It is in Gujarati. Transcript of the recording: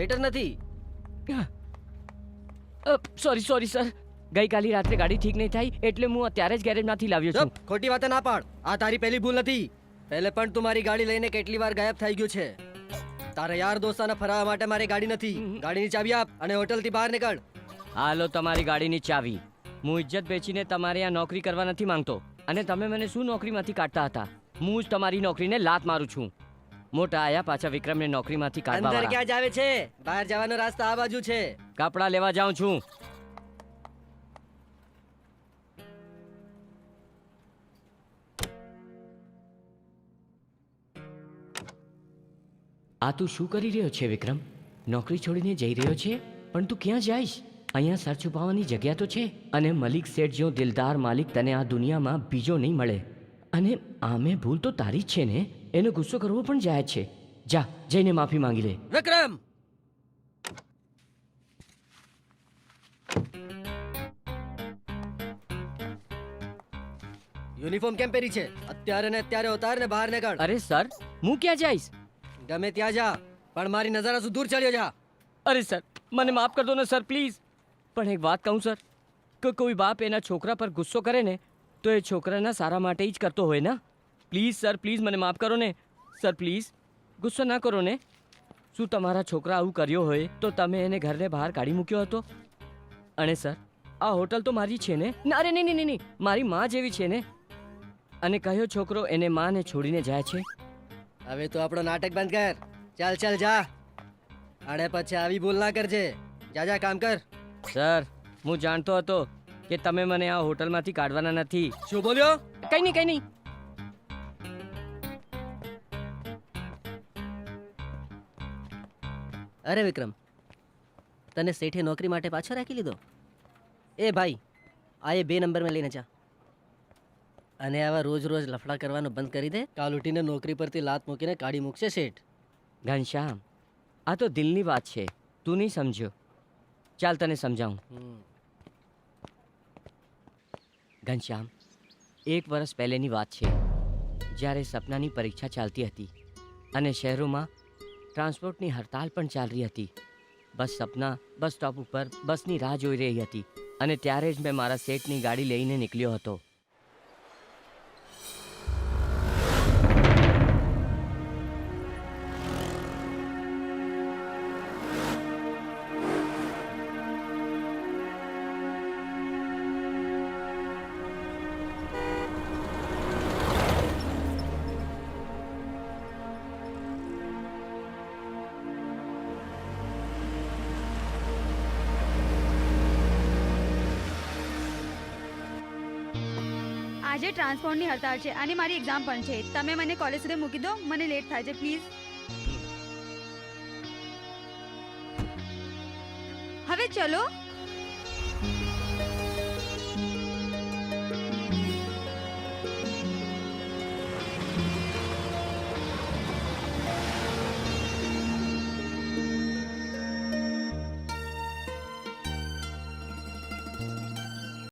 વેટર નથી. સોરી સોરી સર ગઈકાલે રાત્રે ગાડી ઠીક નહીં થઈ એટલે હું અત્યારે જ ગેરેજમાંથી લાવ્યો છું. ખોટી વાત ના પાડ. આ તારી પહેલી ભૂલ નથી. પહેલે પણ તું મારી ગાડી લઈને કેટલી વાર ગાયબ થઈ ગયું છે. તારા યાર દોસ્તાને ફરાવવા માટે મારી ગાડી નથી. ગાડીની ચાવી આપ અને હોટલથી બહાર નીકળ. હાલો તમારી ગાડીની ચાવી. હું ઇજ્જત વેચીને તમારે આ નોકરી કરવા નથી માંગતો. અને તમે મને શું નોકરીમાંથી કાઢતા હતા? હું જ તમારી નોકરીને લાત મારું છું. મોટા આયા પાછા વિક્રમને નોકરીમાંથી કાઢવા અંદર. ક્યાં જાવે છે? બહાર જવાનો રસ્તો આ બાજુ છે. કપડા લેવા જાઉં છું. આ તું શું કરી રહ્યો છે વિક્રમ? નોકરી છોડીને જઈ રહ્યો છે? પણ તું ક્યાં જઈશ? અહીંયા સર છુપાવવાની જગ્યા તો છે. અને મલિક શેઠ જેવો દિલદાર માલિક તને આ દુનિયામાં બીજો નહીં મળે. અને આમે ભૂલ તો તારી જ છે ને? એનો ગુસ્સો કરવો પણ જાય છે. જા જઈને માફી માંગી લે. વિક્રમ! યુનિફોર્મ કેમ પહેરી છે? અત્યારે ને અત્યારે ઉતાર ને બહાર નીકળ. અરે સર હું ક્યાં જઈશ? ગમે ત્યાં જા પણ મારી નજર દૂર ચાલ્યો જા. અરે સર મને માફ કર દો ને સર પ્લીઝ. પણ એક વાત કહું સર. કે કોઈ બાપ એના છોકરા પર ગુસ્સો કરે ને તો એ છોકરાના સારા માટે જ કરતો હોય ને? પ્લીઝ સર પ્લીઝ મને માફ કરો ને. સર પ્લીઝ ગુસ્સો ના કરો ને. શું તમારા છોકરા આવું કર્યો હોય તો તમે એને ઘરને બહાર કાઢી મૂક્યો હતો? અને સર આ હોટલ તો મારી છે ને? ના અરે નહીં નહીં નહીં મારી માં જેવી છે ને? અને કયો છોકરો એને માને છોડીને જાય છે? હવે તો આપણો નાટક બંધ કર. ચાલ ચાલ જા. અને પછી આવી ભૂલ ના કરજે. જા જા કામ કર. સર હું જાણતો હતો કે તમે મને આ હોટલમાંથી કાઢવાના નથી. શું બોલ્યો? કઈ નહીં કઈ નહીં. અરે વિક્રમ તને શેઠે નોકરી માટે પાછો રાખી લીધો? એ ભાઈ આ એ બે નંબરમાં લઈને જા. અને આવા રોજ રોજ લફડા કરવાનું બંધ કરી દે. કાલ ઉઠીને નોકરી પરથી લાત મૂકીને કાઢી મૂકશે શેઠ. ઘનશ્યામ આ તો દિલની વાત છે. તું નહીં સમજ્યો. ચાલ તને સમજાવું. ઘનશ્યામ, એક વર્ષ પહેલેની વાત છે. જ્યારે સપનાની પરીક્ષા ચાલતી હતી અને શહેરોમાં ટ્રાન્સપોર્ટની હડતાલ પણ ચાલી હતી. બસ સપના, બસ સ્ટોપ ઉપર બસની રાહ જોઈ રહી હતી અને ત્યારે જ મેં મારા સેટની ગાડી લઈને નીકળ્યો હતો. આજે ટ્રાન્સપોર્ટની હડતાળ છે. અને મારી એક્ઝામ પણ છે. તમે મને કોલેજ સુધી મૂકી દો. મને લેટ થાય છે. પ્લીઝ હવે ચલો.